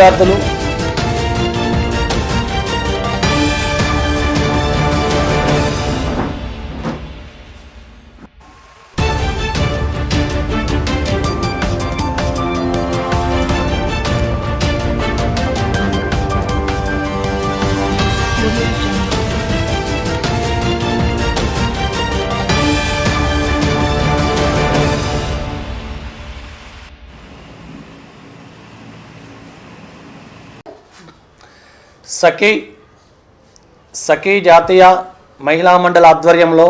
విద్యార్థులు సఖీ సఖీ జాతీయ మహిళా మండలి ఆధ్వర్యంలో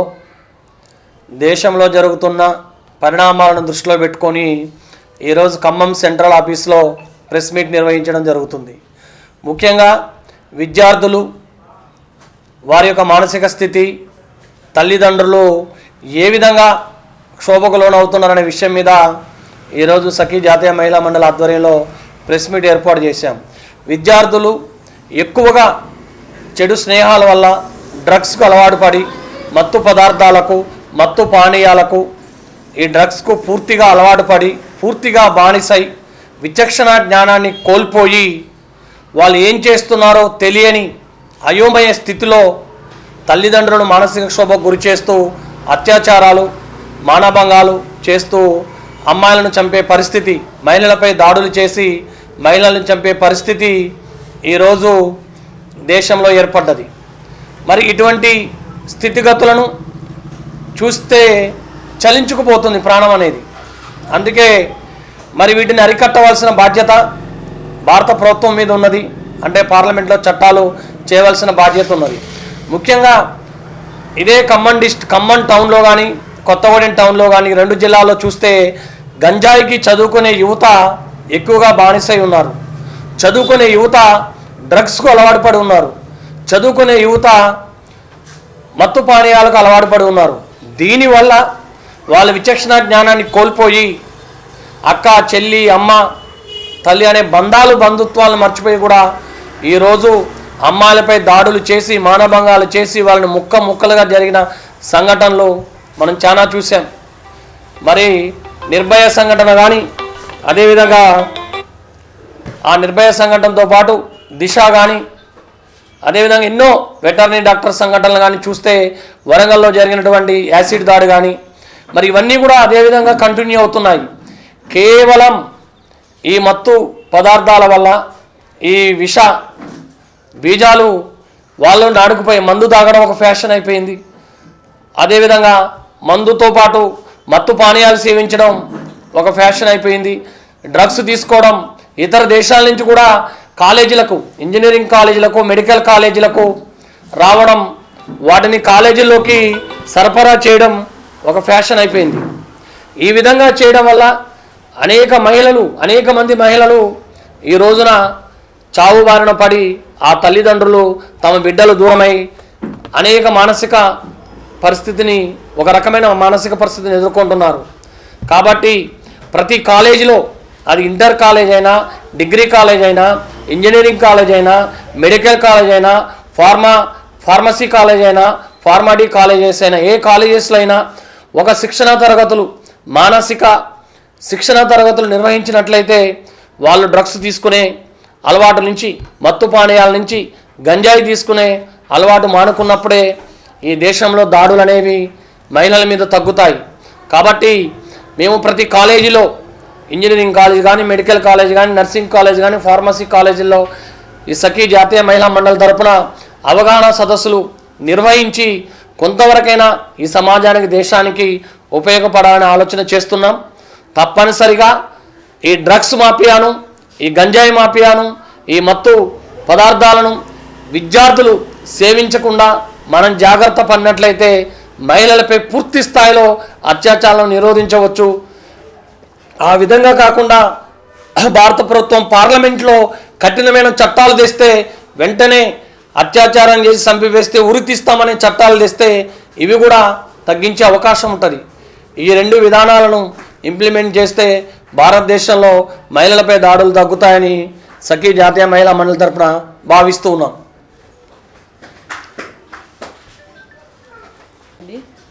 దేశంలో జరుగుతున్న పరిణామాలను దృష్టిలో పెట్టుకొని ఈరోజు ఖమ్మం సెంట్రల్ ఆఫీస్లో ప్రెస్ మీట్ నిర్వహించడం జరుగుతుంది. ముఖ్యంగా విద్యార్థులు వారి యొక్క మానసిక స్థితి తల్లిదండ్రులు ఏ విధంగా క్షోభకు లోనవుతున్నారనే విషయం మీద ఈరోజు సఖీ జాతీయ మహిళా మండలి ఆధ్వర్యంలో ప్రెస్ మీట్ ఏర్పాటు చేశాం. విద్యార్థులు ఎక్కువగా చెడు స్నేహాల వల్ల డ్రగ్స్కు అలవాటు పడి మత్తు పదార్థాలకు మత్తు పానీయాలకు ఈ డ్రగ్స్కు పూర్తిగా అలవాటు పడి పూర్తిగా బానిసై విచక్షణ జ్ఞానాన్ని కోల్పోయి వాళ్ళు ఏం చేస్తున్నారో తెలియని అయోమయ స్థితిలో తల్లిదండ్రులను మానసిక క్షోభకు గురి చేస్తూ అత్యాచారాలు మానభంగాలు చేస్తూ అమ్మాయిలను చంపే పరిస్థితి మహిళలపై దాడులు చేసి మహిళలను చంపే పరిస్థితి ఈరోజు దేశంలో ఏర్పడ్డది. మరి ఇటువంటి స్థితిగతులను చూస్తే చలించుకుపోతుంది ప్రాణం అనేది. అందుకే మరి వీటిని అరికట్టవలసిన బాధ్యత భారత ప్రభుత్వం మీద ఉన్నది. అంటే పార్లమెంట్లో చట్టాలు చేయవలసిన బాధ్యత ఉన్నది. ముఖ్యంగా ఇదే ఖమ్మం డిస్ట్ ఖమ్మం టౌన్లో కానీ కొత్తగూడెం టౌన్లో కానీ రెండు జిల్లాల్లో చూస్తే గంజాయికి చదువుకునే యువత ఎక్కువగా బానిసై ఉన్నారు. చదువుకునే యువత డ్రగ్స్కు అలవాటు పడి ఉన్నారు. చదువుకునే యువత మత్తు పానీయాలకు అలవాటు పడి ఉన్నారు. దీనివల్ల వాళ్ళ విచక్షణ జ్ఞానాన్ని కోల్పోయి అక్క చెల్లి అమ్మ తల్లి అనే బంధాలు బంధుత్వాలను మర్చిపోయి కూడా ఈరోజు అమ్మాయిలపై దాడులు చేసి మానభంగాలు చేసి వాళ్ళని ముక్క ముక్కలుగా జరిగిన సంఘటనలు మనం చాలా చూసాం మరి నిర్భయ సంఘటన కానీ అదేవిధంగా ఆ నిర్భయ సంఘటనతో పాటు దిశ కానీ అదేవిధంగా ఎన్నో వెటర్నరీ డాక్టర్ సంఘటనలు కానీ చూస్తే వరంగల్లో జరిగినటువంటి యాసిడ్ దాడి కానీ మరి ఇవన్నీ కూడా అదేవిధంగా కంటిన్యూ అవుతున్నాయి. కేవలం ఈ మత్తు పదార్థాల వల్ల ఈ విష బీజాలు వాళ్ళు నాడుకుపోయి మందు తాగడం ఒక ఫ్యాషన్ అయిపోయింది. అదేవిధంగా మందుతో పాటు మత్తు పానీయాలు సేవించడం ఒక ఫ్యాషన్ అయిపోయింది. డ్రగ్స్ తీసుకోవడం ఇతర దేశాల నుంచి కూడా కాలేజీలకు ఇంజనీరింగ్ కాలేజీలకు మెడికల్ కాలేజీలకు రావడం వాటిని కాలేజీల్లోకి సరఫరా చేయడం ఒక ఫ్యాషన్ అయిపోయింది. ఈ విధంగా చేయడం వల్ల అనేక మహిళలు అనేక మంది మహిళలు ఈ రోజున చావు బారిన పడి ఆ తల్లిదండ్రులు తమ బిడ్డలు దూరమై అనేక మానసిక పరిస్థితిని ఒక రకమైన మానసిక పరిస్థితిని ఎదుర్కొంటున్నారు. కాబట్టి ప్రతి కాలేజీలో అది ఇంటర్ కాలేజ్ అయినా డిగ్రీ కాలేజ్ అయినా ఇంజనీరింగ్ కాలేజ్ అయినా మెడికల్ కాలేజ్ అయినా ఫార్మా ఫార్మసీ కాలేజ్ అయినా ఫార్మాడీ కాలేజెస్ అయినా ఏ కాలేజెస్లో అయినా ఒక శిక్షణా తరగతులు మానసిక శిక్షణా తరగతులు నిర్వహించినట్లయితే వాళ్ళు డ్రగ్స్ తీసుకునే అలవాటు నుంచి మత్తు పానీయాల నుంచి గంజాయి తీసుకునే అలవాటు మానుకున్నప్పుడే ఈ దేశంలో దాడులు అనేవి మహిళల మీద తగ్గుతాయి. కాబట్టి మేము ప్రతి కాలేజీలో ఇంజనీరింగ్ కాలేజ్ కానీ మెడికల్ కాలేజ్ కానీ నర్సింగ్ కాలేజ్ కానీ ఫార్మసీ కాలేజీల్లో ఈ సఖీ జాతీయ మహిళా మండలి తరపున అవగాహన సదస్సులు నిర్వహించి కొంతవరకైనా ఈ సమాజానికి దేశానికి ఉపయోగపడాలని ఆలోచన చేస్తున్నాం. తప్పనిసరిగా ఈ డ్రగ్స్ మాఫియాను ఈ గంజాయి మాఫియాను ఈ మత్తు పదార్థాలను విద్యార్థులు సేవించకుండా మనం జాగ్రత్త పడినట్లయితే మహిళలపై పూర్తి స్థాయిలో అత్యాచారాలను నిరోధించవచ్చు. ఆ విధంగా కాకుండా భారత ప్రభుత్వం పార్లమెంట్లో కఠినమైన చట్టాలు తెస్తే వెంటనే అత్యాచారం చేసి చంపివేస్తే ఉరి తీస్తామనే చట్టాలు తెస్తే ఇవి కూడా తగ్గించే అవకాశం ఉంటుంది. ఈ రెండు విధానాలను ఇంప్లిమెంట్ చేస్తే భారతదేశంలో మహిళలపై దాడులు తగ్గుతాయని సఖీ జాతీయ మహిళా మండలి తరపున భావిస్తూ ఉన్నాం.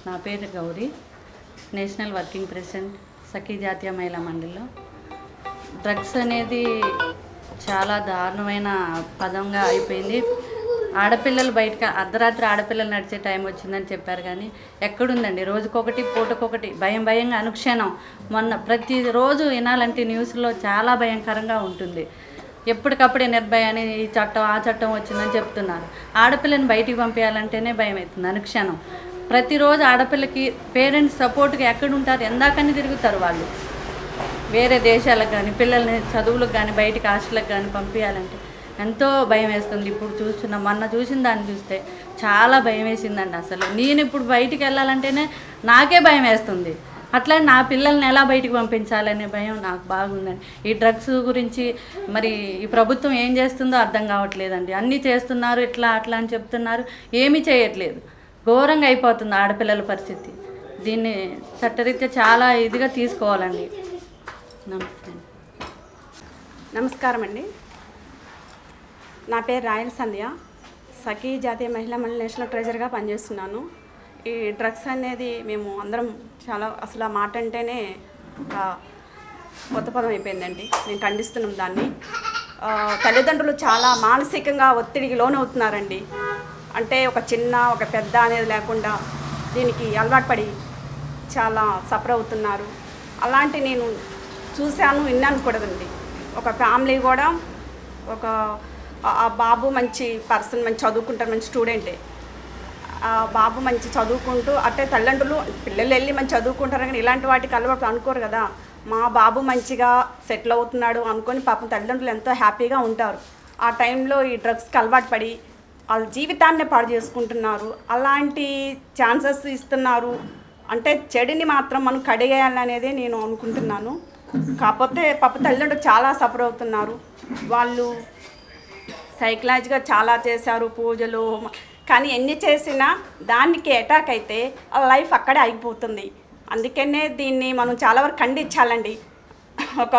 నా పేరు Gauri national working president. Sakhi జాతీయ మహిళా మండలిలో. డ్రగ్స్ అనేది చాలా దారుణమైన పదంగా అయిపోయింది. ఆడపిల్లలు బయటకు అర్ధరాత్రి ఆడపిల్లలు నడిచే టైం వచ్చిందని చెప్పారు కానీ ఎక్కడుందండి? రోజుకొకటి పూటకొకటి భయం భయంగా అనుక్షణం. మొన్న ప్రతిరోజు వినాలంటే న్యూస్లో చాలా భయంకరంగా ఉంటుంది. ఎప్పటికప్పుడే నిర్భయ అని ఈ చట్టం ఆ చట్టం వచ్చిందని చెప్తున్నారు. ఆడపిల్లని బయటికి పంపించాలంటేనే భయం అవుతుంది అనుక్షణం. ప్రతిరోజు ఆడపిల్లకి పేరెంట్స్ సపోర్ట్గా ఎక్కడ ఉంటారు ఎందాకని తిరుగుతారు వాళ్ళు. వేరే దేశాలకు కానీ పిల్లల్ని చదువులకు కానీ బయటికి హాస్టల్కి కానీ పంపించాలంటే ఎంతో భయం వేస్తుంది. ఇప్పుడు చూస్తున్నాం మొన్న చూసిన దాన్ని చూస్తే చాలా భయం వేసిందండి అసలు. నేను ఇప్పుడు బయటికి వెళ్ళాలంటేనే నాకే భయం వేస్తుంది. అట్లా నా పిల్లల్ని ఎలా బయటికి పంపించాలనే భయం నాకు బాగుందండి. ఈ డ్రగ్స్ గురించి మరి ఈ ప్రభుత్వం ఏం చేస్తుందో అర్థం కావట్లేదండి. అన్నీ చేస్తున్నారు ఇట్లా అట్లా అని చెప్తున్నారు. ఏమీ చేయట్లేదు. ఘోరంగా అయిపోతుంది ఆడపిల్లల పరిస్థితి. దీన్ని చట్టరీత్యా చాలా ఇదిగా తీసుకోవాలండి. నమస్తే. నమస్కారం అండి. నా పేరు రాయల సంధ్య. సఖీ జాతీయ మహిళా మండలి నేషనల్ ట్రెజర్గా పనిచేస్తున్నాను. ఈ డ్రగ్స్ అనేది మేము అందరం చాలా అసలు ఆ మాట అంటేనే కొత్త పదం అయిపోయిందండి. మేము ఖండిస్తున్నాం దాన్ని. తల్లిదండ్రులు చాలా మానసికంగా ఒత్తిడికి లోనవుతున్నారండి. అంటే ఒక చిన్న ఒక పెద్ద అనేది లేకుండా దీనికి అలవాటు పడి చాలా సఫర్ అవుతున్నారు. అలాంటి నేను చూశాను విన్నాను కూడదండి ఒక ఫ్యామిలీ కూడా ఒక ఆ- బాబు మంచి పర్సన్ మంచి చదువుకుంటారు మంచి స్టూడెంటే. ఆ బాబు మంచి చదువుకుంటూ అంటే తల్లిదండ్రులు పిల్లలు వెళ్ళి మంచి చదువుకుంటారు కానీ ఇలాంటి వాటికి అలవాటు అనుకోరు కదా. మా బాబు మంచిగా సెటిల్ అవుతున్నాడు అనుకొని పాపం తల్లిదండ్రులు ఎంతో హ్యాపీగా ఉంటారు. ఆ టైంలో ఈ డ్రగ్స్కి అలవాటు పడి వాళ్ళ జీవితాన్నే పాడు చేసుకుంటున్నారు. అలాంటి ఛాన్సెస్ ఇస్తున్నారు. అంటే చెడుని మాత్రం మనం కడిగేయాలనేదే నేను అనుకుంటున్నాను. కాకపోతే పాప తల్లిదండ్రులు చాలా సఫర్ అవుతున్నారు. వాళ్ళు సైకలాజిగా చాలా చేశారు పూజలు కానీ ఎన్ని చేసినా దానికి అటాక్ అయితే ఆ లైఫ్ అక్కడే ఆగిపోతుంది. అందుకనే దీన్ని మనం చాలా వరకు ఖండించాలండి. ఒక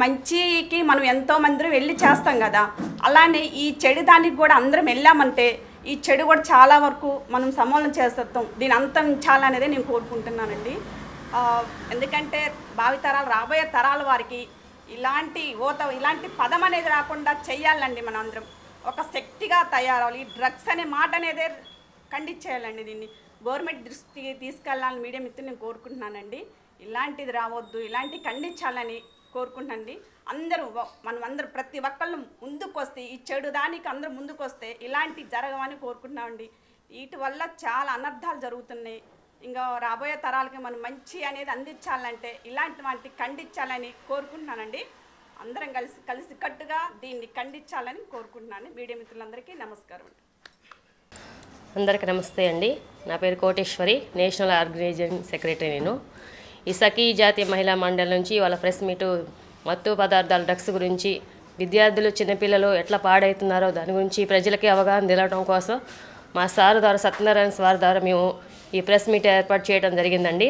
మంచికి మనం ఎంతో మంది వెళ్ళి చేస్తాం కదా. అలానే ఈ చెడు దానికి కూడా అందరం వెళ్ళామంటే ఈ చెడు కూడా చాలా వరకు మనం సమూలం చేసేస్తాం. దీని అంతమించాలనేదే నేను కోరుకుంటున్నానండి. ఎందుకంటే భావితరాలు రాబోయే తరాల వారికి ఇలాంటి ఓత ఇలాంటి పదం అనేది రాకుండా చెయ్యాలండి మనం అందరం ఒక శక్తిగా తయారవ్వాలి. ఈ డ్రగ్స్ అనే మాట అనేదే ఖండించేయాలండి దీన్ని. గవర్నమెంట్ దృష్టికి తీసుకెళ్ళాలని మీడియం మిత్రులు నేను కోరుకుంటున్నానండి. ఇలాంటిది రావద్దు ఇలాంటి ఖండించాలని కోరుకుంటున్నాండి అందరూ మనం అందరూ ప్రతి ఒక్కళ్ళు ముందుకు వస్తే ఈ చెడు దానికి అందరూ ముందుకు వస్తే ఇలాంటి జరగవని కోరుకుంటున్నామండి. వీటి వల్ల చాలా అనర్థాలు జరుగుతున్నాయి. ఇంకా రాబోయే తరాలకి మనం మంచి అనేది అందించాలంటే ఇలాంటి వాటిని ఖండించాలని కోరుకుంటున్నానండి. అందరం కలిసి కలిసి కట్టుగా దీన్ని ఖండించాలని కోరుకుంటున్నాను. మీడియా మిత్రులందరికీ నమస్కారం అండి. అందరికీ నమస్తే అండి. నా పేరు కోటేశ్వరి నేషనల్ ఆర్గనైజింగ్ సెక్రటరీ నేను. ఈ సఖీ జాతీయ మహిళా మండలి నుంచి వాళ్ళ ప్రెస్ మీటు మత్తు పదార్థాల డ్రగ్స్ గురించి విద్యార్థులు చిన్నపిల్లలు ఎట్లా పాడవుతున్నారో దాని గురించి ప్రజలకి అవగాహన తెలవడం కోసం మా సార్ ద్వారా సత్యనారాయణ సార్ ద్వారా మేము ఈ ప్రెస్ మీట్ ఏర్పాటు చేయడం జరిగిందండి.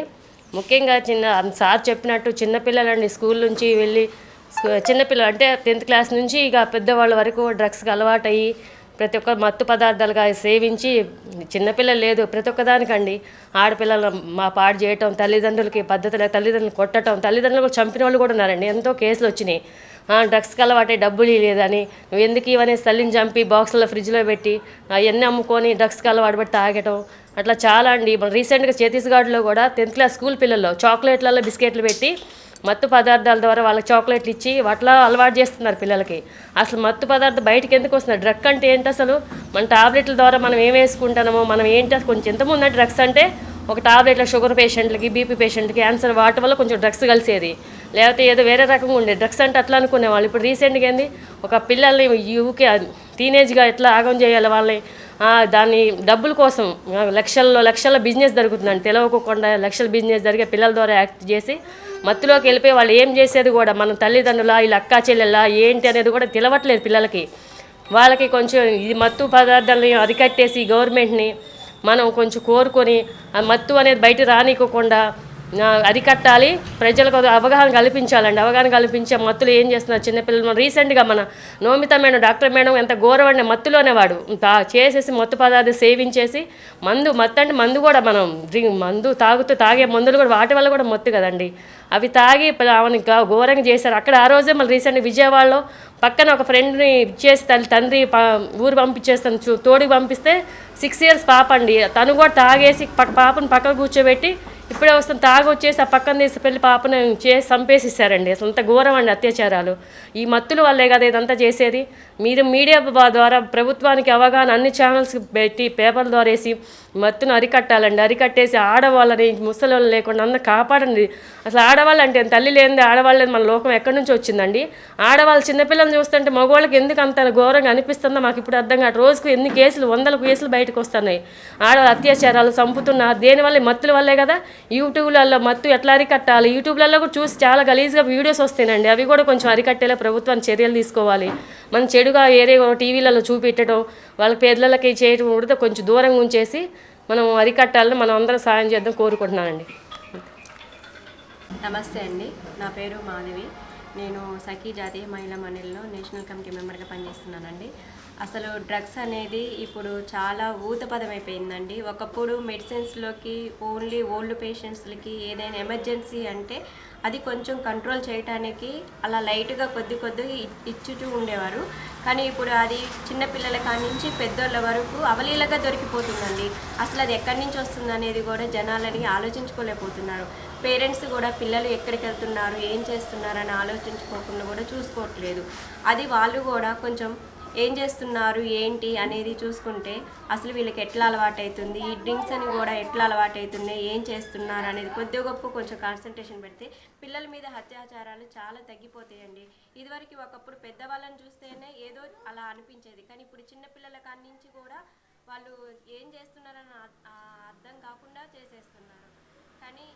ముఖ్యంగా చిన్న సార్ చెప్పినట్టు చిన్నపిల్లలండి స్కూల్ నుంచి వెళ్ళి చిన్నపిల్లలు అంటే టెన్త్ క్లాస్ నుంచి ఇక పెద్దవాళ్ళ వరకు డ్రగ్స్కి అలవాటయ్యి ప్రతి ఒక్క మత్తు పదార్థాలుగా సేవించి చిన్నపిల్లలు లేదు ప్రతి ఒక్కదానికండి ఆడపిల్లలు మా పాడు చేయటం తల్లిదండ్రులకి పద్ధతులు తల్లిదండ్రులు కొట్టడం తల్లిదండ్రులు చంపిన వాళ్ళు కూడా ఉన్నారండి. ఎంతో కేసులు వచ్చినాయి. డ్రగ్స్కి అలవాటే డబ్బులు లేదని నువ్వు ఎందుకు ఇవన్నీ తల్లిని చంపి బాక్సుల్లో ఫ్రిడ్జ్లో పెట్టి అవన్నీ అమ్ముకొని డ్రగ్స్కి అలవాటు పెట్టి తాగటం అట్లా చాలా అండి. మన రీసెంట్గా ఛత్తీస్గఢ్లో కూడా టెన్త్ క్లాస్ స్కూల్ పిల్లల్లో చాక్లెట్లలో బిస్కెట్లు పెట్టి మత్తు పదార్థాల ద్వారా వాళ్ళకి చాక్లెట్లు ఇచ్చి వాటిలో అలవాటు చేస్తున్నారు పిల్లలకి. అసలు మత్తు పదార్థం బయటకు ఎందుకు వస్తున్నారు? డ్రగ్ అంటే ఏంటి అసలు? మన టాబ్లెట్ల ద్వారా మనం ఏం వేసుకుంటున్నామో మనం ఏంటి అసలు కొంచెం ఎంతమంది డ్రగ్స్ అంటే ఒక టాబ్లెట్ల షుగర్ పేషెంట్లకి బీపీ పేషెంట్కి క్యాన్సర్ వాటి వల్ల కొంచెం డ్రగ్స్ కలిసేది. లేకపోతే ఏదో వేరే రకంగా ఉండేది డ్రగ్స్ అంటే అట్లా అనుకునేవాళ్ళు. ఇప్పుడు రీసెంట్గా ఏంది? ఒక పిల్లల్ని యూకే టీనేజ్గా ఎట్లా ఆగం చేయాలి వాళ్ళని? దాన్ని డబ్బుల కోసం లక్షల్లో లక్షల బిజినెస్ జరుగుతుందండి. తెలవకుండా లక్షల బిజినెస్ జరిగే పిల్లల ద్వారా యాక్ట్ చేసి మత్తులోకి వెళ్ళిపోయి వాళ్ళు ఏం చేసేది కూడా మన తల్లిదండ్రుల వీళ్ళ అక్కా చెల్లెలా ఏంటి అనేది కూడా తెలవట్లేదు పిల్లలకి. వాళ్ళకి కొంచెం ఇది మత్తు పదార్థాలని అరికట్టేసి గవర్నమెంట్ని మనం కొంచెం కోరుకొని ఆ మత్తు అనేది బయట రానికోకుండా అరికట్టాలి. ప్రజలకు అవగాహన కల్పించాలండి. అవగాహన కల్పించే మత్తులు ఏం చేస్తున్నారు చిన్నపిల్లలు? మనం రీసెంట్గా మన నోమిత మేడం డాక్టర్ మేడం ఎంత ఘోరమైన మత్తులోనే వాడు. తా చేసేసి మత్తు పదార్థం సేవించేసి మందు మత్తు అంటే మందు కూడా మనం డ్రింక్ మందు తాగుతూ తాగే మందులు కూడా వాటి వల్ల కూడా మత్తు కదండి. అవి తాగి ఆమెను ఘోరంగా చేశారు. అక్కడ ఆ రోజే మళ్ళీ రీసెంట్ విజయవాడలో పక్కన ఒక ఫ్రెండ్ని ఇచ్చేసి తల్లి తండ్రి ఊరు పంపించేస్తాను చూ తోడికి పంపిస్తే సిక్స్ ఇయర్స్ పాప అండి. తను కూడా తాగేసి పక్క పాపను పక్కన కూర్చోబెట్టి ఇప్పుడే వస్తుంది తాగి వచ్చేసి ఆ పక్కన తీసి పెళ్ళి పాపను చేసి చంపేసిస్తారండి. అసలు అంత ఘోరం అండి అత్యాచారాలు. ఈ మత్తుల వల్లే కదా ఇదంతా చేసేది. మీరు మీడియా ద్వారా ప్రభుత్వానికి అవగాహన అన్ని ఛానల్స్ పెట్టి పేపర్ల ద్వారా వేసి మత్తును అరికట్టాలండి. అరికట్టేసి ఆడవాళ్ళని ముసలి లేకుండా అందరూ కాపాడండి. అసలు ఆడవాళ్ళు అంటే తల్లి లేనిది ఆడవాళ్ళు మన లోకం ఎక్కడి నుంచి వచ్చిందండి? ఆడవాళ్ళు చిన్నపిల్లల్ని చూస్తుంటే మగవాళ్ళకి ఎందుకు అంత ఘోరంగా అనిపిస్తుందో మాకు ఇప్పుడు అర్థం కాదు రోజుకు ఎన్ని కేసులు వందల కేసులు బయటకు వస్తున్నాయి. ఆడవాళ్ళ అత్యాచారాలు చంపుతున్నారు దేనివల్ల మత్తుల వల్లే కదా? యూట్యూబ్లలో మత్తు ఎట్లా అరికట్టాలి? యూట్యూబ్లలో కూడా చూసి చాలా గలీజ్గా వీడియోస్ వస్తాయండి అవి కూడా కొంచెం అరికట్టేలా ప్రభుత్వం చర్యలు తీసుకోవాలి. మనం చెడుగా ఏరే టీవీలలో చూపెట్టడం వాళ్ళ పేదలకి చేయడం కూడా కొంచెం దూరంగా ఉంచేసి మనం అరికట్టాలని మనం అందరం సాయం చేద్దాం కోరుకుంటున్నానండి. నమస్తే అండి. నా పేరు మాధవి. నేను సఖీ జాతీయ మహిళా మండలిలో నేషనల్ కమిటీ మెంబర్గా పనిచేస్తున్నానండి. అసలు డ్రగ్స్ అనేది ఇప్పుడు చాలా ఊతపదం అయిపోయిందండి ఒకప్పుడు మెడిసిన్స్లోకి ఓన్లీ ఓల్డ్ పేషెంట్స్లకి ఏదైనా ఎమర్జెన్సీ అంటే అది కొంచెం కంట్రోల్ చేయటానికి అలా లైట్గా కొద్ది కొద్దిగా ఇ- ఇచ్చుతూ ఉండేవారు. కానీ ఇప్పుడు అది చిన్నపిల్లల కాడి నుంచి పెద్దోళ్ళ వరకు అవలీలగా దొరికిపోతుందండి. అసలు అది ఎక్కడి నుంచి వస్తుంది అనేది కూడా జనాలని ఆలోచించుకోలేకపోతున్నారు. పేరెంట్స్ కూడా పిల్లలు ఎక్కడికి వెళ్తున్నారు ఏం చేస్తున్నారు అని ఆలోచించుకోకుండా కూడా చూసుకోవట్లేదు. అది వాళ్ళు కూడా కొంచెం ఏం చేస్తున్నారు ఏంటి అనేది చూసుకుంటే అసలు వీళ్ళకి ఎట్లా అలవాటు అవుతుంది ఈ డ్రింక్స్ అని కూడా ఎట్లా అలవాటు అవుతున్నాయి ఏం చేస్తున్నారు అనేది కొద్ది గొప్ప కొంచెం కాన్సన్ట్రేషన్ పెడితే పిల్లల మీద అత్యాచారాలు చాలా తగ్గిపోతాయండి. ఇదివరకు ఒకప్పుడు పెద్దవాళ్ళని చూస్తేనే ఏదో అలా అనిపించేది. కానీ ఇప్పుడు చిన్నపిల్లల కాడి నుంచి కూడా వాళ్ళు ఏం చేస్తున్నారని అర్థం కాకుండా చేసేస్తున్నారు. కానీ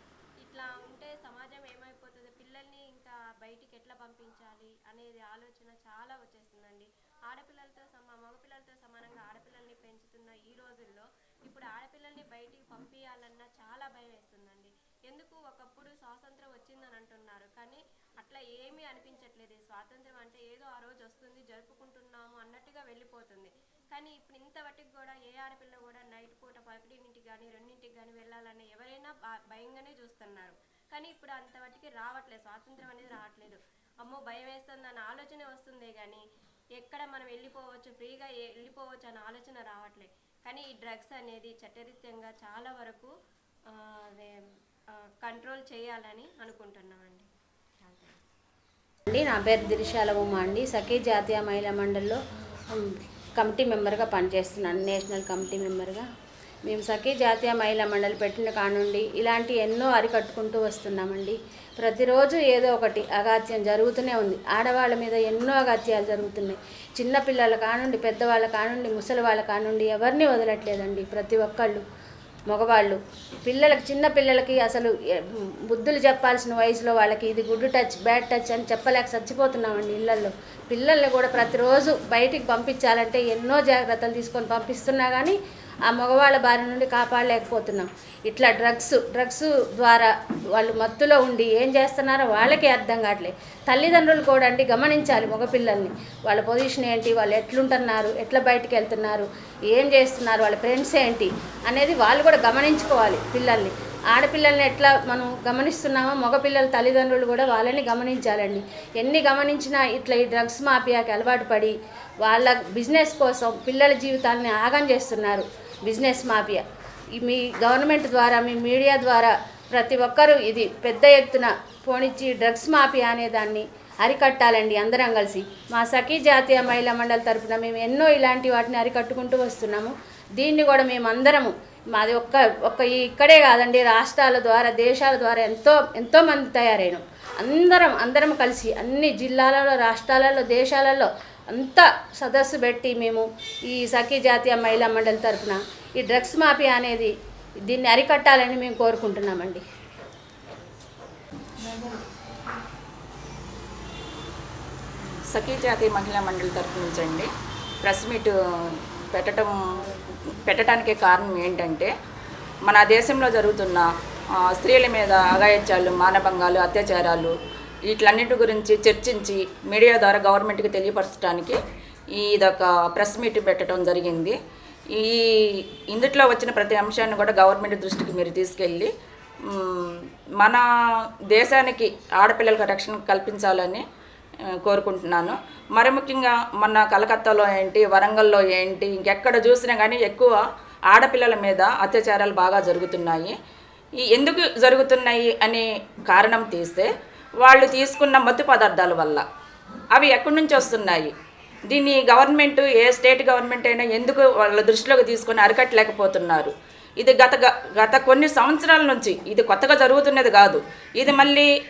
ఇట్లా ఉంటే సమాజం ఏమైపోతుంది? పిల్లల్ని ఇంకా బయటికి ఎట్లా పంపించాలి అనేది ఆలోచన చాలా వచ్చేస్తుందండి. ఆడపిల్లలతో సమా మగపిల్లలతో సమానంగా ఆడపిల్లల్ని పెంచుతున్న ఈ రోజుల్లో ఇప్పుడు ఆడపిల్లల్ని బయటికి పంపించాలన్నా చాలా భయం వేస్తుందండి. ఎందుకు? ఒకప్పుడు స్వాతంత్రం వచ్చిందని అంటున్నారు. కానీ అట్లా ఏమీ అనిపించట్లేదు. స్వాతంత్రం అంటే ఏదో ఆ రోజు వస్తుంది జరుపుకుంటున్నాము అన్నట్టుగా వెళ్ళిపోతుంది. కానీ ఇప్పుడు ఇంత కూడా ఏ ఆడపిల్ల కూడా నైట్ పూట పదకొండింటికి కానీ రెండింటికి కానీ వెళ్ళాలని ఎవరైనా భయంగానే చూస్తున్నారు. కానీ ఇప్పుడు అంత రావట్లేదు. స్వాతంత్రం అనేది రావట్లేదు. అమ్మో భయం వేస్తుంది అన్న ఆలోచనే వస్తుందే కానీ ఎక్కడ మనం వెళ్ళిపోవచ్చు ఫ్రీగా వెళ్ళిపోవచ్చు అనే ఆలోచన రావట్లేదు కానీ ఈ డ్రగ్స్ అనేది చట్టరీత్యంగా చాలా వరకు అదే, కంట్రోల్ చేయాలని అనుకుంటున్నామండి. అండి నా పేరు దిరిశాల ఉమా అండి. సఖీ జాతీయ మహిళా మండలిలో కమిటీ మెంబర్గా పనిచేస్తున్నాను నేషనల్ కమిటీ మెంబర్గా. మేము సఖీ జాతీయ మహిళా మండలి పెట్టిన కానుండి ఇలాంటి ఎన్నో అరికట్టుకుంటూ వస్తున్నామండి. ప్రతిరోజు ఏదో ఒకటి అగాత్యం జరుగుతూనే ఉంది. ఆడవాళ్ళ మీద ఎన్నో అగాత్యాలు జరుగుతున్నాయి. చిన్నపిల్లల కానుండి పెద్దవాళ్ళ కానుండి ముసలి వాళ్ళ కానుండి ఎవరిని వదలట్లేదండి ప్రతి ఒక్కళ్ళు మగవాళ్ళు. పిల్లలకి చిన్న పిల్లలకి అసలు బుద్ధులు చెప్పాల్సిన వయసులో వాళ్ళకి ఇది గుడ్ టచ్ బ్యాడ్ టచ్ అని చెప్పలేక చచ్చిపోతున్నామండి ఇళ్ళల్లో. పిల్లల్ని కూడా ప్రతిరోజు బయటికి పంపించాలంటే ఎన్నో జాగ్రత్తలు తీసుకొని పంపిస్తున్నా కానీ ఆ మగవాళ్ళ బారి నుండి కాపాడలేకపోతున్నాం. ఇట్లా డ్రగ్స్ డ్రగ్స్ ద్వారా వాళ్ళు మత్తులో ఉండి ఏం చేస్తున్నారో వాళ్ళకే అర్థం కావట్లేదు. తల్లిదండ్రులు కూడా అండి గమనించాలి మగపిల్లల్ని. వాళ్ళ పొజిషన్ ఏంటి వాళ్ళు ఎట్లుంటున్నారు ఎట్లా బయటికి వెళ్తున్నారు ఏం చేస్తున్నారు వాళ్ళ ఫ్రెండ్స్ ఏంటి అనేది వాళ్ళు కూడా గమనించుకోవాలి పిల్లల్ని. ఆడపిల్లల్ని ఎట్లా మనం గమనిస్తున్నామో మగపిల్లల తల్లిదండ్రులు కూడా వాళ్ళని గమనించాలండి. ఎన్ని గమనించినా ఇట్లా ఈ డ్రగ్స్ మాఫియాకి అలవాటు పడి వాళ్ళ బిజినెస్ కోసం పిల్లల జీవితాలని ఆగం చేస్తున్నారు. Business mafia. ఈ మీ గవర్నమెంట్ ద్వారా మీ మీడియా ద్వారా ప్రతి ఒక్కరూ ఇది పెద్ద ఎత్తున పోనిచ్చి డ్రగ్స్ మాఫియా అనే దాన్ని అరికట్టాలండి అందరం కలిసి. మా సఖీ జాతీయ మహిళా మండలి తరఫున మేము ఎన్నో ఇలాంటి వాటిని అరికట్టుకుంటూ వస్తున్నాము. దీన్ని కూడా మేము అందరము మాది ఒక్క ఒక్క ఇక్కడే కాదండి రాష్ట్రాల ద్వారా దేశాల ద్వారా ఎంతో ఎంతోమంది తయారైనాం. అందరం అందరం కలిసి అన్ని జిల్లాలలో రాష్ట్రాలలో దేశాలలో అంతా సదస్సు పెట్టి మేము ఈ సఖీ జాతీయ మహిళా మండలి తరఫున ఈ డ్రగ్స్ మాఫియా అనేది దీన్ని అరికట్టాలని మేము కోరుకుంటున్నామండి. సఖీ జాతీయ మహిళా మండలి తరఫు నుంచి అండి ప్రెస్ మీట్ పెట్టడం పెట్టడానికే కారణం ఏంటంటే మన దేశంలో జరుగుతున్న స్త్రీల మీద అగాయత్యాలు మానభంగాలు అత్యాచారాలు వీటిలన్నిటి గురించి చర్చించి మీడియా ద్వారా గవర్నమెంట్కి తెలియపరచడానికి ఇదొక ప్రెస్ మీట్ పెట్టడం జరిగింది. ఈ ఇందుట్లో వచ్చిన ప్రతి అంశాన్ని కూడా గవర్నమెంట్ దృష్టికి మీరు తీసుకెళ్ళి మన దేశానికి ఆడపిల్లలకు రక్షణ కల్పించాలని కోరుకుంటున్నాను. మరి ముఖ్యంగా మన కలకత్తాలో ఏంటి వరంగల్లో ఏంటి ఇంకెక్కడ చూసినా కానీ ఎక్కువ ఆడపిల్లల మీద అత్యాచారాలు బాగా జరుగుతున్నాయి. ఈ ఎందుకు జరుగుతున్నాయి అనే కారణం తీస్తే వాళ్ళు తీసుకున్న మత్తు పదార్థాల వల్ల. అవి ఎక్కడి నుంచి వస్తున్నాయి? దీన్ని గవర్నమెంట్ ఏ స్టేట్ గవర్నమెంట్ అయినా ఎందుకు వాళ్ళ దృష్టిలోకి తీసుకొని అరికట్టలేకపోతున్నారు? ఇది గత గ- గత కొన్ని సంవత్సరాల నుంచి ఇది కొత్తగా జరుగుతున్నది కాదు. ఇది మళ్ళీ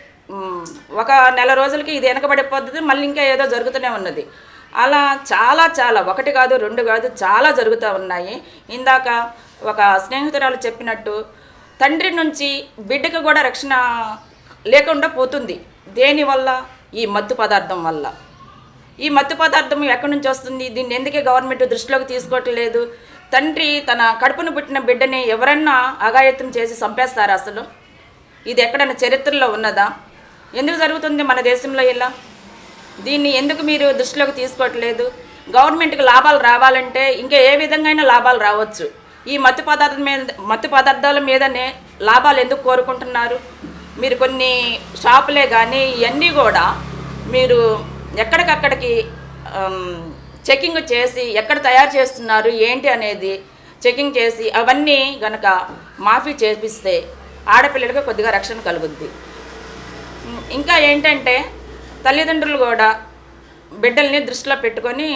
ఒక నెల రోజులకి ఇది వెనకబడిపోతుంది మళ్ళీ ఇంకా ఏదో జరుగుతూనే ఉన్నది. అలా చాలా చాలా ఒకటి కాదు రెండు కాదు చాలా జరుగుతూ ఉన్నాయి. ఇందాక ఒక స్నేహితురాలు చెప్పినట్టు తండ్రి నుంచి బిడ్డకు కూడా రక్షణ లేకుండా పోతుంది. దేనివల్ల ఈ మత్తు పదార్థం వల్ల. ఈ మత్తు పదార్థం ఎక్కడి నుంచి వస్తుంది? దీన్ని ఎందుకే గవర్నమెంట్ దృష్టిలోకి తీసుకోవట్లేదు? తండ్రి తన కడుపును పుట్టిన బిడ్డని ఎవరన్నా అగాయత్తం చేసి చంపేస్తారా అసలు? ఇది ఎక్కడైనా చరిత్రలో ఉన్నదా? ఎందుకు జరుగుతుంది మన దేశంలో ఇలా? దీన్ని ఎందుకు మీరు దృష్టిలోకి తీసుకోవట్లేదు? గవర్నమెంట్కి లాభాలు రావాలంటే ఇంకా ఏ విధంగా లాభాలు రావచ్చు. ఈ మత్తు పదార్థం మీద మత్తు పదార్థాల మీదనే లాభాలు ఎందుకు కోరుకుంటున్నారు? మీరు కొన్ని షాపులే కానీ ఇవన్నీ కూడా మీరు ఎక్కడికక్కడికి చెకింగ్ చేసి ఎక్కడ తయారు చేస్తున్నారు ఏంటి అనేది చెకింగ్ చేసి అవన్నీ గనక మాఫీ చేపిస్తే ఆడపిల్లలకు కొద్దిగా రక్షణ కలుగుద్ది. ఇంకా ఏంటంటే తల్లిదండ్రులు కూడా బిడ్డల్ని దృష్టిలో పెట్టుకొని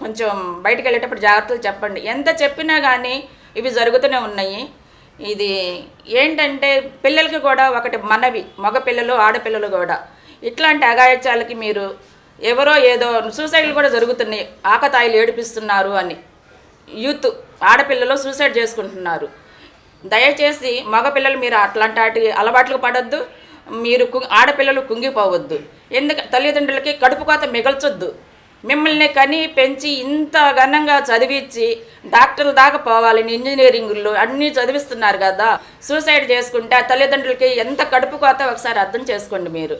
కొంచెం బయటకు వెళ్ళేటప్పుడు జాగ్రత్తలు చెప్పండి. ఎంత చెప్పినా కానీ ఇవి జరుగుతూనే ఉన్నాయి. ఇది ఏంటంటే పిల్లలకి కూడా ఒకటి మనవి మగపిల్లలు ఆడపిల్లలు కూడా. ఇట్లాంటి అగాయత్యాలకి మీరు ఎవరో ఏదో సూసైడ్లు కూడా జరుగుతున్నాయి. ఆకతాయిలు ఏడిపిస్తున్నారు అని. యూత్ ఆడపిల్లలు సూసైడ్ చేసుకుంటున్నారు. దయచేసి మగపిల్లలు మీరు అట్లాంటి వాటి అలవాట్లకు పడొద్దు. మీరు కు ఆడపిల్లలు కుంగిపోవద్దు. ఎందుకు తల్లిదండ్రులకి కడుపు కోత మిగల్చొద్దు. మిమ్మల్ని కని పెంచి ఇంత ఘనంగా చదివించి డాక్టర్ల దాకా పోవాలి ఇంజనీరింగ్లు అన్నీ చదివిస్తున్నారు కదా. సూసైడ్ చేసుకుంటే ఆ తల్లిదండ్రులకి ఎంత కడుపు కోత ఒకసారి అర్థం చేసుకోండి మీరు.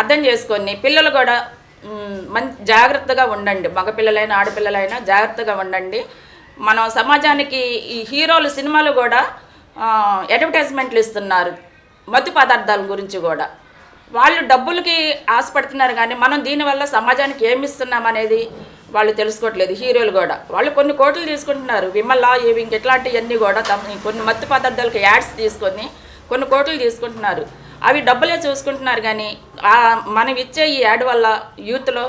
అర్థం చేసుకొని పిల్లలు కూడా మంచి జాగ్రత్తగా ఉండండి. మగపిల్లలైనా ఆడపిల్లలైనా జాగ్రత్తగా ఉండండి. మనం సమాజానికి ఈ హీరోలు సినిమాలు కూడా అడ్వర్టైజ్మెంట్లు ఇస్తున్నారు. మత్తు పదార్థాల గురించి కూడా. వాళ్ళు డబ్బులకి ఆశపడుతున్నారు కానీ మనం దీనివల్ల సమాజానికి ఏమి ఇస్తున్నాం అనేది వాళ్ళు తెలుసుకోవట్లేదు హీరోలు కూడా. వాళ్ళు కొన్ని కోట్లు తీసుకుంటున్నారు విమల్లా ఇవి ఇంకెట్లాంటివన్నీ కూడా తమ కొన్ని మత్తు పదార్థాలకి యాడ్స్ తీసుకొని కొన్ని కోట్లు తీసుకుంటున్నారు. అవి డబ్బులే చూసుకుంటున్నారు కానీ మనం ఇచ్చే ఈ యాడ్ వల్ల యూత్లో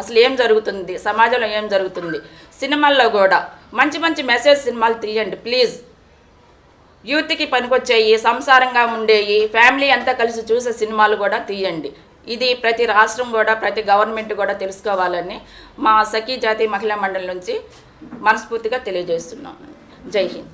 అసలు ఏం జరుగుతుంది సమాజంలో ఏం జరుగుతుంది? సినిమాల్లో కూడా మంచి మంచి మెసేజ్ సినిమాలు తీయండి ప్లీజ్. యూత్కి పనికొచ్చేయి సంసారంగా ఉండేవి ఫ్యామిలీ అంతా కలిసి చూసే సినిమాలు కూడా తీయండి. ఇది ప్రతి రాష్ట్రం కూడా ప్రతి గవర్నమెంట్ కూడా తెలుసుకోవాలని మా సఖీ జాతీయ మహిళా మండలి నుంచి మనస్ఫూర్తిగా తెలియజేస్తున్నాను. జై హింద్.